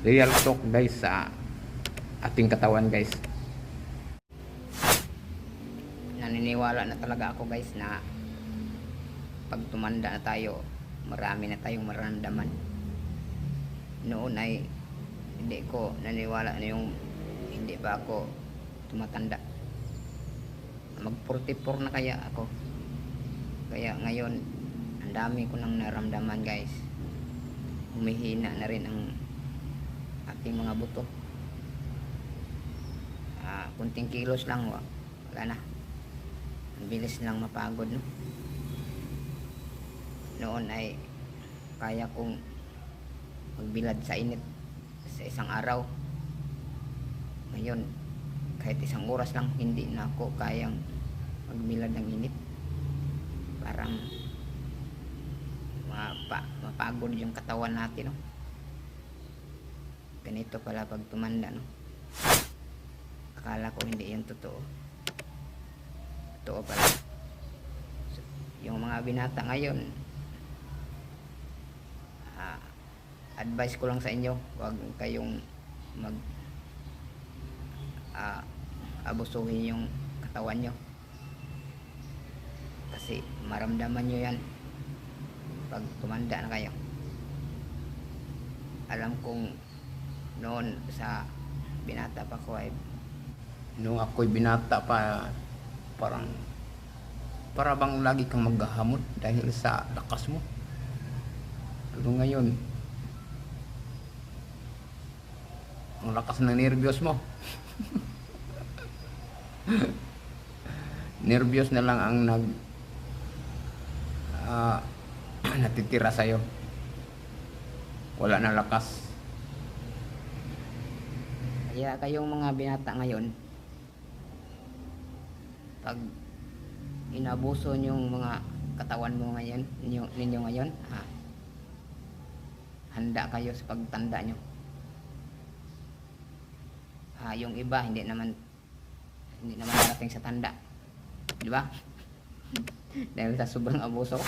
real talk guys sa ating katawan guys. Naniniwala na talaga ako guys na pag tumanda na tayo, marami na tayong maramdaman. Noon ay hindi ko naniwala na yung hindi pa ako tumatanda. Mag 44 na kaya ako. Kaya ngayon, ang dami ko nang naramdaman guys. Humihina na rin ang ating mga buto. Ah, kunting kilos lang, wa- wala na. Ang bilis lang mapagod, no? Noon ay kaya kong magbilad sa init sa isang araw. Ngayon, kahit isang oras lang, hindi na ako kayang magbilad ng init. Parang mapa, mapagod yung katawan natin, no? Ganito pala pag tumanda, no? Akala ko hindi yung totoo. Totoo pala. So, yung mga binata ngayon, ah, advice ko lang sa inyo, huwag kayong mag ah, abusuhin yung katawan nyo. Kasi maramdaman nyo yan pag tumanda na kayo. Alam kong noon sa binata pa ko ay nung ako'y binata pa parang para bang lagi kang maghahamot dahil sa lakas mo. Pero ngayon, ang lakas ng nervyos mo. nervyos na lang ang nag ah, natitira sa'yo. Wala na lakas. Kaya kayong mga binata ngayon, pag inabuso yung mga katawan mo ngayon, ninyo, ninyo ngayon, ha, handa kayo sa pagtanda nyo. Ah, yung iba hindi naman hindi naman darating sa tanda. Di ba? Dahil sa sobrang abuso.